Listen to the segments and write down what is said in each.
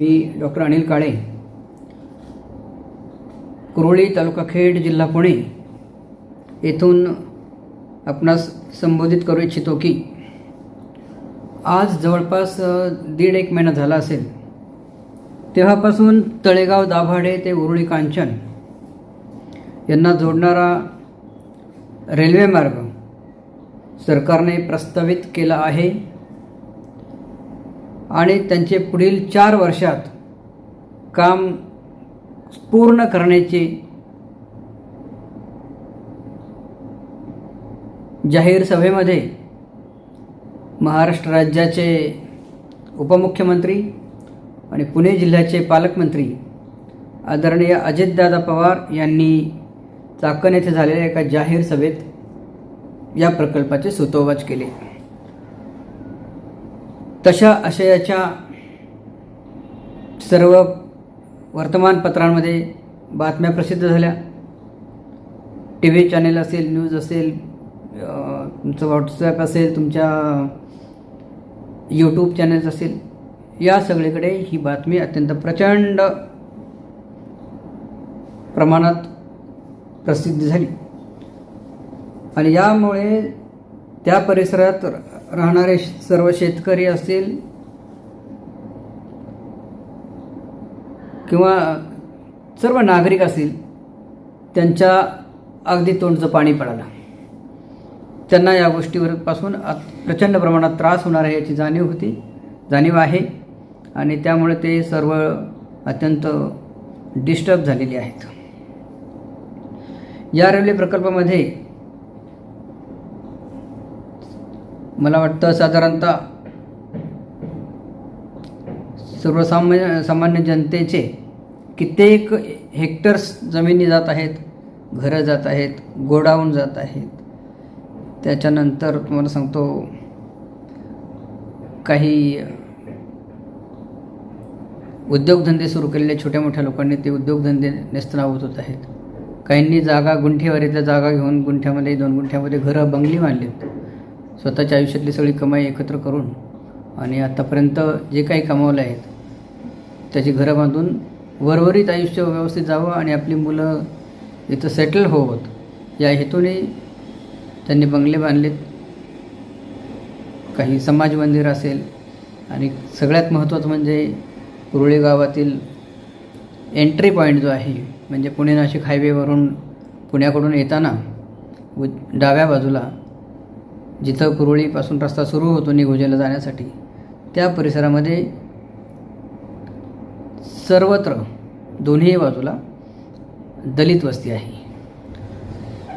मी doctor Anil Kale Kuroli तालुका खेड जिल्हा पुणे. येथून आपणास संबोधित करू इच्छितो की आज जवळपास दीड एक महिना झाला असेल. तेव्हापासून तळेगाव दाभाडे ते उरुळी कांचन यांना जोडणारा रेल्वे मार्ग सरकारने प्रस्तावित केला आहे. आणि त्यांचे पुढील चार वर्षात काम पूर्ण करण्याचे जाहीर सभेमध्ये महाराष्ट्र राज्याचे उपमुख्यमंत्री आणि पुणे जिल्ह्याचे पालकमंत्री आदरणीय अजितदादा पवार यांनी चाकण येथे झालेल्या एका जाहीर सभेत या प्रकल्पाचे सुतोवाच केले. तशा आशयाच्या सर्व वर्तमानपत्रांमध्ये बातम्या प्रसिद्ध झाल्या. टी व्ही चॅनेल असेल न्यूज असेल तुमचं व्हॉट्सॲप असेल तुमच्या यूट्यूब चॅनेल्स असेल या सगळीकडे ही बातमी अत्यंत प्रचंड प्रमाणात प्रसिद्ध झाली. आणि यामुळे त्या परिसरात राहणारे सर्व शेतकरी असतील किंवा सर्व नागरिक असतील त्यांच्या अगदी तोंडचं पाणी पडायला. त्यांना या गोष्टीवर पासून प्रचंड प्रमाणात त्रास होणार आहे याची जाणीव होती जाणीव आहे. आणि त्यामुळे ते सर्व अत्यंत डिस्टर्ब झालेले आहेत. या रेल्वे प्रकल्पामध्ये मला वाटतं साधारणतः सर्वसामान्य सामान्य जनतेचे कित्येक हेक्टर्स जमिनी जात आहेत घरं जात आहेत गोडाऊन जात आहेत. त्याच्यानंतर तुम्हाला सांगतो काही उद्योगधंदे सुरू केलेले छोट्या मोठ्या लोकांनी ते उद्योगधंदे नेस्तनाभूत होत आहेत. काहींनी जागा गुंठेवारीतल्या जागा घेऊन गुंठ्यामध्ये दोन गुंठ्यामध्ये घरं बंगली बांधलीत स्वतःच्या आयुष्यातली सगळी कमाई एकत्र करून आणि आत्तापर्यंत जे काही कमावलं आहेत त्याची घरं बांधून वरवरीत आयुष्य व्यवस्थित जावं आणि आपली मुलं इथं सेटल होवत या हेतूने त्यांनी बंगले बांधलेत. काही समाज मंदिर असेल आणि सगळ्यात महत्त्वाचं म्हणजे कुरुळे गावातील एंट्री पॉईंट जो आहे म्हणजे पुणे नाशिक हायवेवरून पुण्याकडून येताना उ डाव्या बाजूला जिथं कुरुळीपासून रस्ता सुरू होतो निघोजेला जाण्यासाठी त्या परिसरामध्ये सर्वत्र दोन्ही बाजूला दलित वस्ती आहे.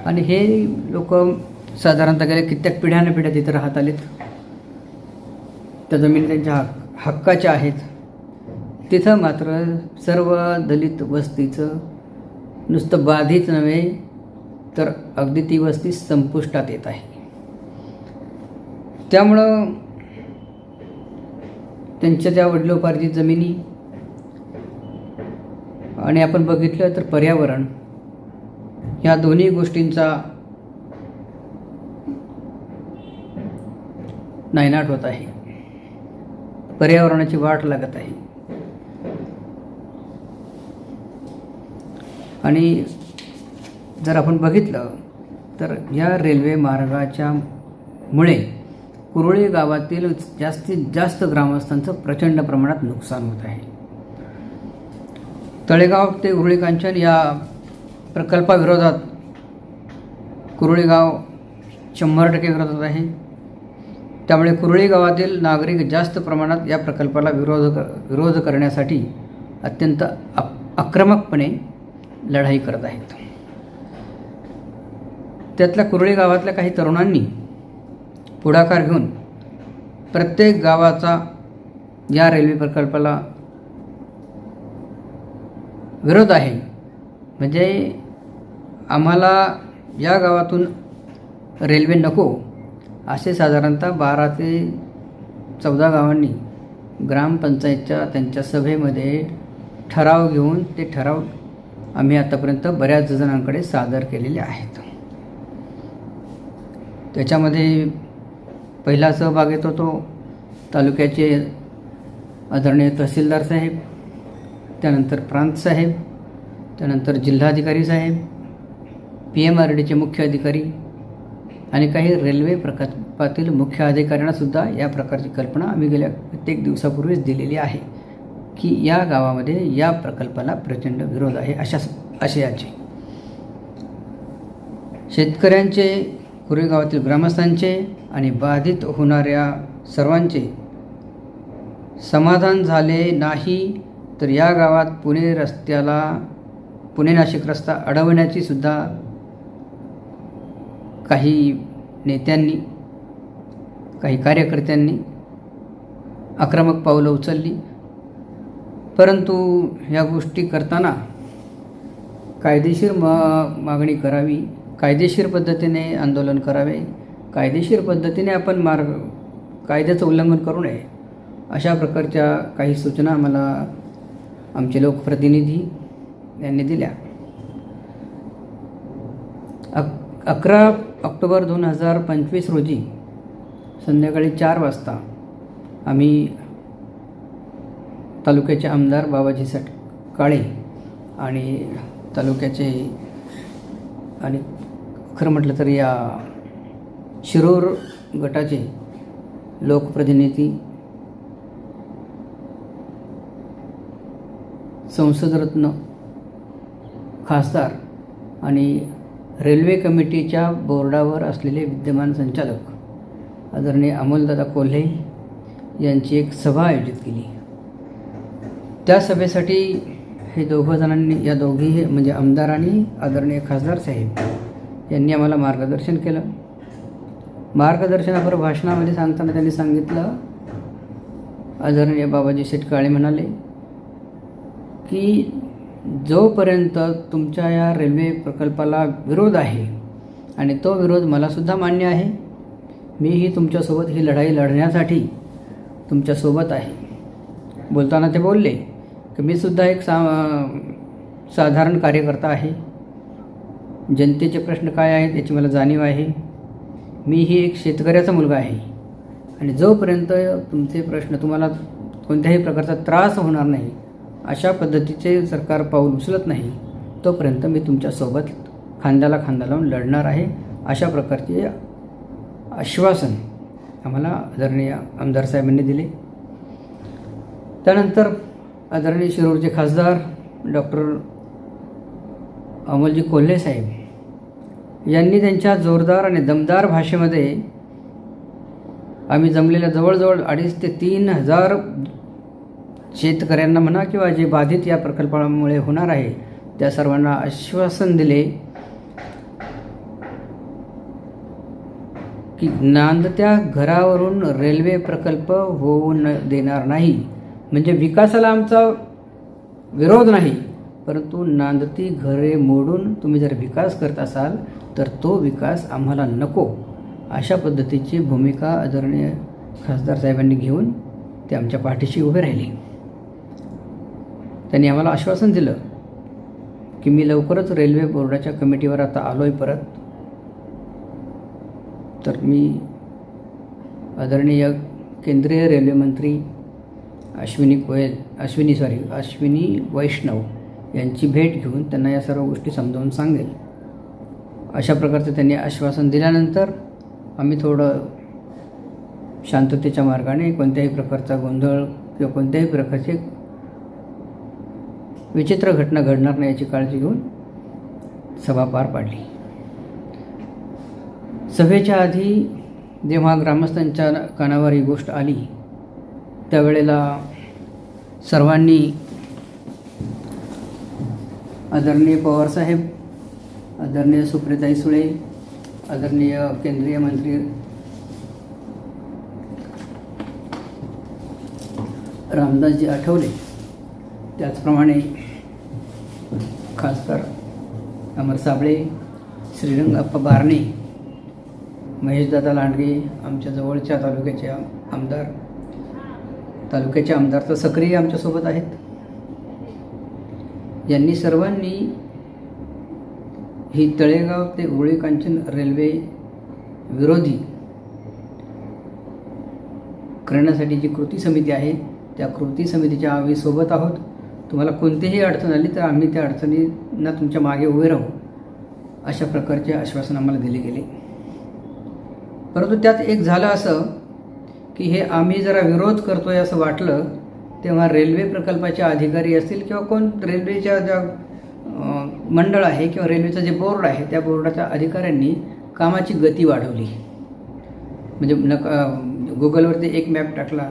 आणि हे लोक साधारणतः गेल्या कित्येक पिढ्यानपिढ्या तिथं राहत आलेत. त्या जमिनी त्यांच्या हक हक्काच्या आहेत. तिथं मात्र सर्व दलित वस्तीचं नुसतं बाधित नव्हे तर अगदी ती वस्ती संपुष्टात येत आहे. त्यामुळं त्यांच्या त्या वडिलोपार्जित जमिनी आणि आपण बघितलं तर पर्यावरण ह्या दोन्ही गोष्टींचा नायनाट होत आहे. पर्यावरणाची वाट लागत आहे. आणि जर आपण बघितलं तर या रेल्वे मार्गाच्या मुळे कुरळी गावातील जास्तीत जास्त ग्रामस्थांचं प्रचंड प्रमाणात नुकसान होत आहे. तळेगाव ते उरुळी कांचन या प्रकल्पाविरोधात कुरुळी गाव शंभर टक्के विरोधात आहे. त्यामुळे कुरळी गावातील नागरिक जास्त प्रमाणात या प्रकल्पाला विरोध कर विरोध करण्यासाठी अत्यंत अप आक्रमकपणे लढाई करत आहेत. त्यातल्या कुरळी गावातल्या काही तरुणांनी पुढाकार घेऊन प्रत्येक गावाचा या रेल्वे प्रकल्पाला विरोध आहे. म्हणजे आम्हाला या गावातून रेल्वे नको असे साधारणतः बारा ते चौदा गावांनी ग्रामपंचायतच्या त्यांच्या सभेमध्ये ठराव घेऊन ते ठराव आम्ही आतापर्यंत बऱ्याच जणांकडे सादर केलेले आहेत. त्याच्यामध्ये पहिला सहभाग येतो तो तालुक्याचे आदरणीय तहसीलदार साहेब त्यानंतर प्रांत साहेब त्यानंतर जिल्हाधिकारी साहेब पी एम आर डीचे मुख्य अधिकारी आणि काही रेल्वे प्रकल्पातील मुख्य अधिकाऱ्यांनासुद्धा या प्रकारची कल्पना आम्ही गेल्या कित्येक दिवसापूर्वीच दिलेली आहे की या गावामध्ये या प्रकल्पाला प्रचंड विरोध आहे अशा आशयाचे शेतकऱ्यांचे कुरेगावातील ग्रामस्थांचे आणि बाधित होणाऱ्या सर्वांचे समाधान झाले नाही तर या गावात पुणे रस्त्याला पुणे नाशिक रस्ता अडवण्याची सुद्धा काही नेत्यांनी काही कार्यकर्त्यांनी आक्रमक पावलं उचलली. परंतु ह्या गोष्टी करताना कायदेशीर मा मागणी करावी. कायदेशीर पद्धतीने आंदोलन करावे कायदेशीर पद्धतीने आपण मार्ग कायद्याचं उल्लंघन करू नये अशा प्रकारच्या काही सूचना मला आमचे लोकप्रतिनिधी यांनी दिल्या. अक अकरा ऑक्टोबर दोन हजार पंचवीस रोजी संध्याकाळी चार वाजता आम्ही तालुक्याचे आमदार बाबाजी सट काळे आणि तालुक्याचे आणि खरं म्हटलं तर या शिरूर गटाचे लोकप्रतिनिधी संसदरत्न खासदार आणि रेल्वे कमिटीच्या बोर्डावर असलेले विद्यमान संचालक आदरणीय अमोलदादा कोल्हे यांची एक सभा आयोजित केली. त्या सभेसाठी हे दोघं जणांनी या दोघी म्हणजे आमदार आणि आदरणीय खासदार साहेब यांनी आम्हाला मार्गदर्शन केलं. मार्गदर्शनापर भाषणामध्ये सांगताना त्यांनी सांगितलं आदरणीय बाबाजी शेटकाळे म्हणाले की जोपर्यंत तुमच्या या रेल्वे प्रकल्पाला विरोध आहे आणि तो विरोध मलासुद्धा मान्य आहे मीही तुमच्यासोबत ही लढाई लढण्यासाठी तुमच्यासोबत आहे. बोलताना ते बोलले की मी सुद्धा एक सा साधारण कार्यकर्ता आहे. जनतेचे प्रश्न काय आहेत याची मला जाणीव आहे. मीही एक शेतकऱ्याचा मुलगा आहे. आणि जोपर्यंत तुमचे प्रश्न तुम्हाला कोणत्याही प्रकारचा त्रास होणार नाही अशा पद्धतीचे सरकार पाऊल उचलत नाही तोपर्यंत मी तुमच्यासोबत खांद्याला खांदा लावून लढणार आहे. अशा प्रकारचे आश्वासन आम्हाला आदरणीय आमदार साहेबांनी दिले. त्यानंतर आदरणीय शिरूरचे खासदार डॉक्टर अमोलजी कोल्हे साहेब यांनी त्यांच्या जोरदार आणि दमदार भाषेमध्ये आम्ही जमलेल्या जवळजवळ अडीच ते तीन हजार शेतकऱ्यांना म्हणा किंवा जे बाधित या प्रकल्पामुळे होणार आहे त्या सर्वांना आश्वासन दिले की नांदत्या घरावरून रेल्वे प्रकल्प होऊ न देणार नाही. म्हणजे विकासाला आमचा विरोध नाही. परंतु नांदती घरे मोडून तुम्ही जर विकास करत असाल तर तो विकास आम्हाला नको. अशा पद्धतीची भूमिका आदरणीय खासदार साहेबांनी घेऊन ते आमच्या पाठीशी उभे राहिले. त्यांनी आम्हाला आश्वासन दिलं की मी लवकरच रेल्वे बोर्डाच्या कमिटीवर आता आलो आहे परत. तर मी आदरणीय केंद्रीय रेल्वे मंत्री अश्विनी गोयल अश्विनी सॉरी अश्विनी वैष्णव यांची भेट घेऊन त्यांना या सर्व गोष्टी समजावून सांगेल. अशा प्रकारचं त्यांनी आश्वासन दिल्यानंतर आम्ही थोडं शांततेच्या मार्गाने कोणत्याही प्रकारचा गोंधळ किंवा कोणत्याही प्रकारचे विचित्र घटना घडणार नाही याची काळजी घेऊन सभा पार पाडली. सभेच्या आधी जेव्हा ग्रामस्थांच्या कानावर ही गोष्ट आली त्यावेळेला सर्वांनी आदरणीय पवारसाहेब आदरणीय सुप्रिताई सुळे आदरणीय केंद्रीय मंत्री रामदासजी आठवले. त्याचप्रमाणे खासदार अमर साबळे श्रीरंगाप्पा बारणे महेशदादा लांडगे आमच्या जवळच्या तालुक्याचे आमदार तालुक्याचे आमदार तर सक्रिय आमच्यासोबत आहेत. यांनी सर्वांनी ही तळेगाव ते उळे कांचन रेल्वे विरोधी करण्यासाठी जी कृती समिती आहे त्या कृती समितीच्या आम्ही सोबत आहोत. तुम्हाला कोणतीही अडचण आली तर आम्ही त्या अडचणींना तुमच्या मागे उभे राहू अशा प्रकारचे आश्वासन आम्हाला दिले गेले. परंतु त्यात एक झालं असं की हे आम्ही जरा विरोध करतोय असं वाटलं तेव्हा रेल्वे प्रकल्पाचे अधिकारी असतील किंवा कोण रेल्वेच्या ज्या मंडळ आहे किंवा रेल्वेचं जे बोर्ड आहे त्या बोर्डाच्या अधिकाऱ्यांनी कामाची गती वाढवली. म्हणजे नक गुगलवरती एक मॅप टाकला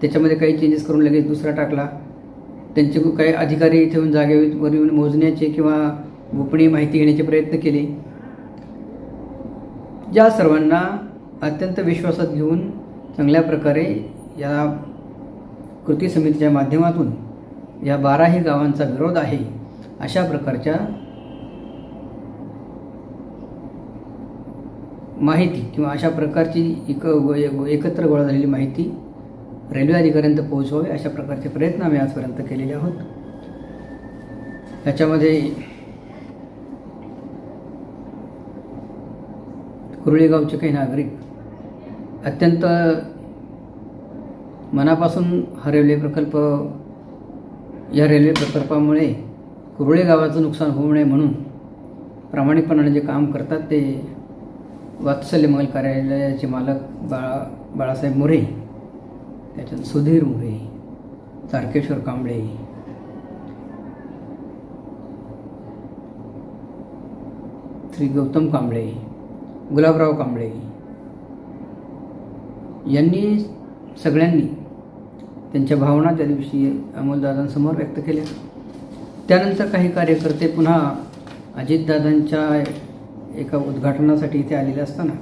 त्याच्यामध्ये काही चेंजेस करून लगेच दुसरा टाकला. त्यांचे काही अधिकारी इथे येऊन जागेवर येऊन मोजण्याचे किंवा गोपनीय माहिती घेण्याचे प्रयत्न केले. ज्या सर्वांना अत्यंत विश्वासात घेऊन चांगल्या प्रकारे या कृती समितीच्या माध्यमातून या बाराही गावांचा विरोध आहे अशा प्रकारच्या माहिती किंवा अशा प्रकारची एक एकत्र गोळा झालेली माहिती रेल्वे अधिकाऱ्यांत पोहोचवावी अशा प्रकारचे प्रयत्न आम्ही आजपर्यंत केलेले आहोत. याच्यामध्ये कुरळीगावचे काही नागरिक अत्यंत मनापासून हा रेल्वे प्रकल्प या रेल्वे प्रकल्पामुळे कुरळे गावाचं नुकसान होऊ नये म्हणून प्रामाणिकपणाने जे काम करतात ते वात्सल्य मंगल कार्यालयाचे मालक बाळा बाळासाहेब मोरे त्याच्यात सुधीर मोरे तारकेश्वर कांबळे. श्री गौतम कांबळे गुलाबराव कांबळे. यांनी सगळ्यांनी त्यांच्या भावना त्या दिवशी अमोलदादांसमोर व्यक्त केल्या. त्यानंतर काही कार्यकर्ते पुन्हा अजितदादांच्या एका उद्घाटनासाठी इथे आलेले असताना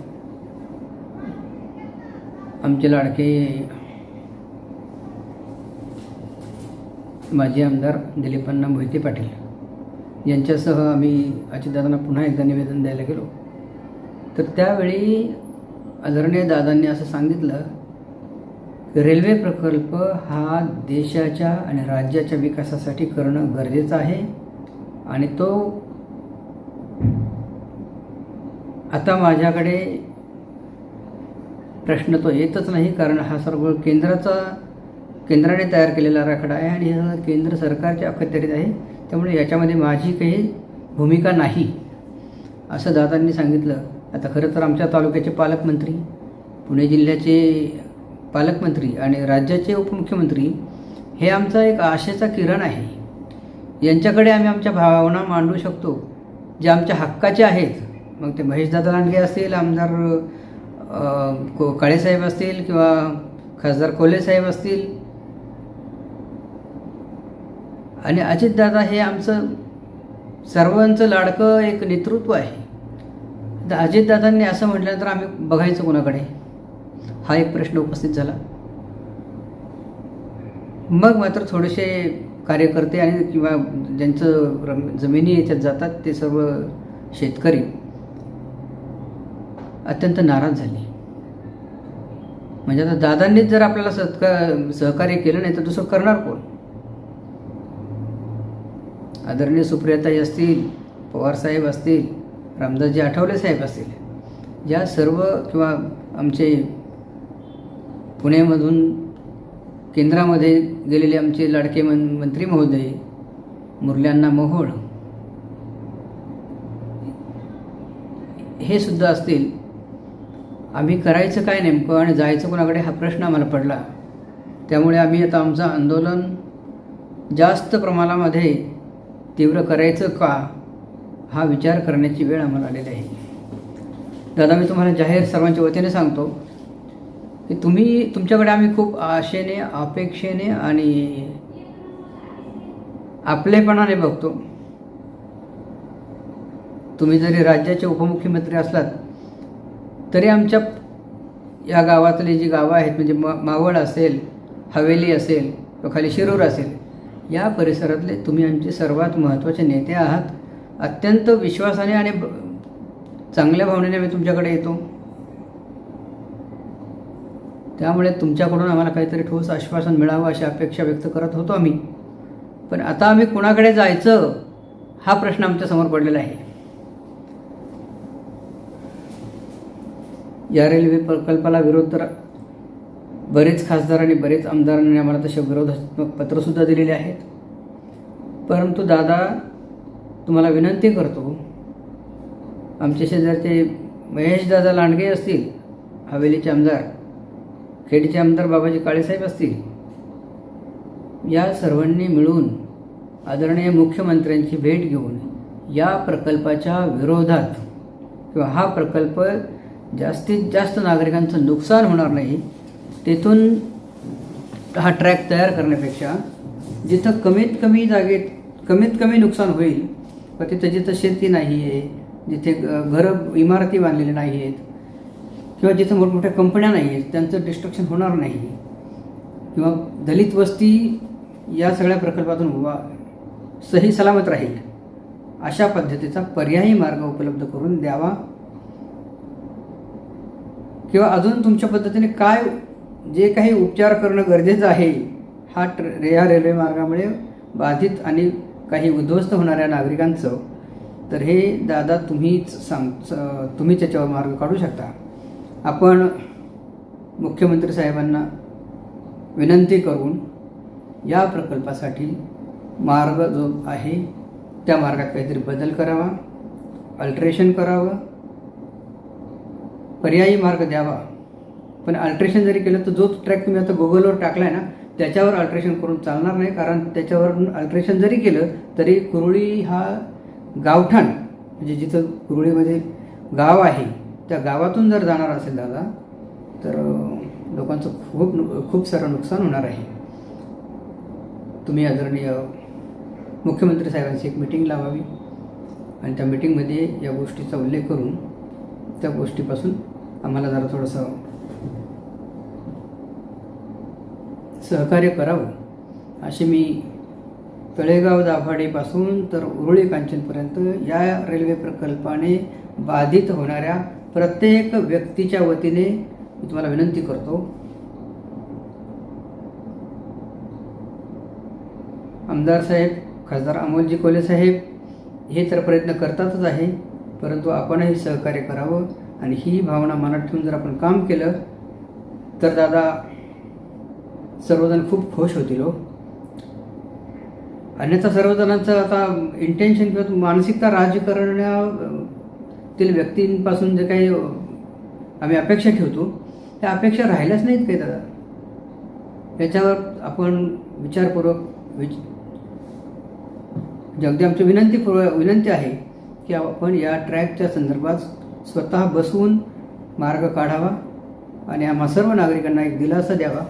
आमचे लाडके माजी आमदार दिलीपांना मोहिते पाटील यांच्यासह आम्ही अजितदादांना पुन्हा एकदा निवेदन द्यायला गेलो. तर त्यावेळी आदरणीय दादांनी असं सांगितलं रेल्वे प्रकल्प हा देशाच्या आणि राज्याच्या विकासासाठी करणं गरजेचं आहे. आणि तो आता माझ्याकडे प्रश्न तो येतच नाही कारण हा सर्व केंद्राचा केंद्राने तयार केलेला राखडा आहे आणि हा केंद्र सरकारच्या अखत्यारीत आहे. त्यामुळे याच्यामध्ये माझी काही भूमिका नाही असं दादांनी सांगितलं. आता खरं तर आमच्या तालुक्याचे पालकमंत्री पुणे जिल्ह्याचे पालकमंत्री आणि राज्याचे उपमुख्यमंत्री हे आमचा एक आशेचा किरण आहे. यांच्याकडे आम्ही आमच्या भावना मांडू शकतो. जे आमच्या हक्काचे आहेत. मग ते महेशदादा लांडगे असतील आमदार को काळेसाहेब असतील किंवा खासदार कोलेसाहेब असतील. आणि अजितदादा हे आमचं सर्वांचं लाडकं एक नेतृत्व आहे. तर अजितदादांनी असं म्हटल्यानंतर आम्ही बघायचं कोणाकडे? हा एक प्रश्न उपस्थित झाला. मग मात्र थोडेसे कार्यकर्ते आणि किंवा ज्यांचं रम- जमिनी याच्यात जातात ते सर्व शेतकरी अत्यंत नाराज झाले. म्हणजे आता दादांनीच जर आपल्याला सत्का सहकार्य केलं नाही तर दुसरं करणार कोण? आदरणीय सुप्रियाताई असतील पवारसाहेब असतील रामदासजी आठवले साहेब असतील या सर्व किंवा आमचे पुण्यामधून केंद्रामध्ये गेलेले आमचे लाडके मन मंत्री महोदय मुरल्यांना मोहोळ. हे सुद्धा असतील. आम्ही करायचं काय नेमकं आणि जायचं कोणाकडे हा प्रश्न आम्हाला पडला. त्यामुळे आम्ही आता आमचं आंदोलन जास्त प्रमाणामध्ये तीव्र करायचं का हा विचार करण्याची वेळ आम्हाला आलेली आहे. दादा मी तुम्हाला जाहीर सर्वांच्या वतीने सांगतो. की तुम्ही तुमच्याकडे आम्ही खूप आशेने अपेक्षेने आणि आपलेपणाने बघतो. तुम्ही जरी राज्याचे उपमुख्यमंत्री असलात तरी आमच्या या गावातली जी गावं आहेत म्हणजे मावळ असेल हवेली असेल किंवा खाली शिरूर असेल या परिसरातले तुम्ही आमचे सर्वात महत्त्वाचे नेते आहात. अत्यंत विश्वासाने आणि चांगल्या भावनेने मी तुमच्याकडे येतो. त्यामुळे तुमच्याकडून आम्हाला काहीतरी ठोस आश्वासन मिळावं अशी अपेक्षा व्यक्त करत होतो आम्ही. पण आता आम्ही कुणाकडे जायचं हा प्रश्न आमच्यासमोर पडलेला आहे. या रेल्वे प्रकल्पाला विरोध तर बरेच खासदार आणि बरेच आमदारांनी आम्हाला तसे विरोधात्मक पत्रसुद्धा दिलेले आहेत. परंतु दादा तुम्हाला विनंती करतो आमचे शेजारचे महेश दादा लांडगे असतील हवेलीचे आमदार खेडचे आमदार बाबाजी काळेसाहेब असतील. या सर्वांनी मिळून आदरणीय मुख्यमंत्र्यांची भेट घेऊन या प्रकल्पाच्या विरोधात किंवा हा प्रकल्प जास्तीत जास्त नागरिकांचं नुकसान होणार नाही तेथून हा ट्रॅक तयार करण्यापेक्षा जिथं कमीत कमी जागेत कमीत कमी नुकसान होईल व तिथं जिथं शेती नाही आहे जिथे घरं इमारती बांधलेल्या नाही आहेत किंवा जिथं मोठमोठ्या कंपन्या नाही आहेत त्यांचं डिस्ट्रक्शन होणार नाही. किंवा दलित वस्ती या सगळ्या प्रकल्पातून वा सही सलामत राहील अशा पद्धतीचा पर्यायी मार्ग उपलब्ध करून द्यावा. किंवा अजून तुमच्या पद्धतीने काय जे काही उपचार करणं गरजेचं आहे हा ट्र या रेल्वे मार्गामुळे बाधित आणि काही उद्ध्वस्त होणाऱ्या नागरिकांचं तर हे दादा तुम्हीच सांग तुम्ही त्याच्यावर मार्ग काढू शकता. आपण मुख्यमंत्री साहेबांना विनंती करून या प्रकल्पासाठी मार्ग जो आहे त्या मार्गात काहीतरी बदल करावा अल्ट्रेशन करावं पर्यायी मार्ग द्यावा. पण अल्ट्रेशन जरी केलं तर जो ट्रॅक तुम्ही आता गुगलवर टाकला आहे ना त्याच्यावर अल्ट्रेशन करून चालणार नाही कारण त्याच्यावरून अल्ट्रेशन जरी केलं तरी कुरुळी हा गावठाण म्हणजे जिथं कुरुळीमध्ये गाव आहे त्या गावातून जर जाणार असेल दादा तर लोकांचं खूप खूप सारं नुकसान होणार आहे. तुम्ही आदरणीय मुख्यमंत्री साहेबांची एक मिटिंग लावावी आणि त्या मिटिंगमध्ये या गोष्टीचा उल्लेख करून त्या गोष्टीपासून आम्हाला जरा थोडंसं सहकार्य करावं अशी मी तळेगाव दाभाडेपासून तर उरुळी कांचनपर्यंत या रेल्वे प्रकल्पाने बाधित होणाऱ्या प्रत्येक व्यक्तीच्या वतीने मी तुम्हाला विनंती करतो आमदार साहेब खासदार अमोलजी कोले साहेब हे तर प्रयत्न करतातच आहे परंतु आपणही सहकार्य करावं आणि ही भावना मनात ठेवून जर आपण काम केलं तर दादा सर्वजण खूप खुश होतील हो. अन्यथा सर्वजणांचं आता इंटेन्शन किंवा मानसिकता तील व्यक्तींपासून जे काही आम्ही अपेक्षा ठेवतो त्या अपेक्षा राहिल्याच नाहीत काही दादा. याच्यावर आपण विचारपूर्वक विच अगदी आमची विनंती विनंती आहे की आपण या ट्रॅकच्या संदर्भात स्वतः बसवून मार्ग काढावा आणि आम्हा सर्व नागरिकांना एक दिलासा द्यावा.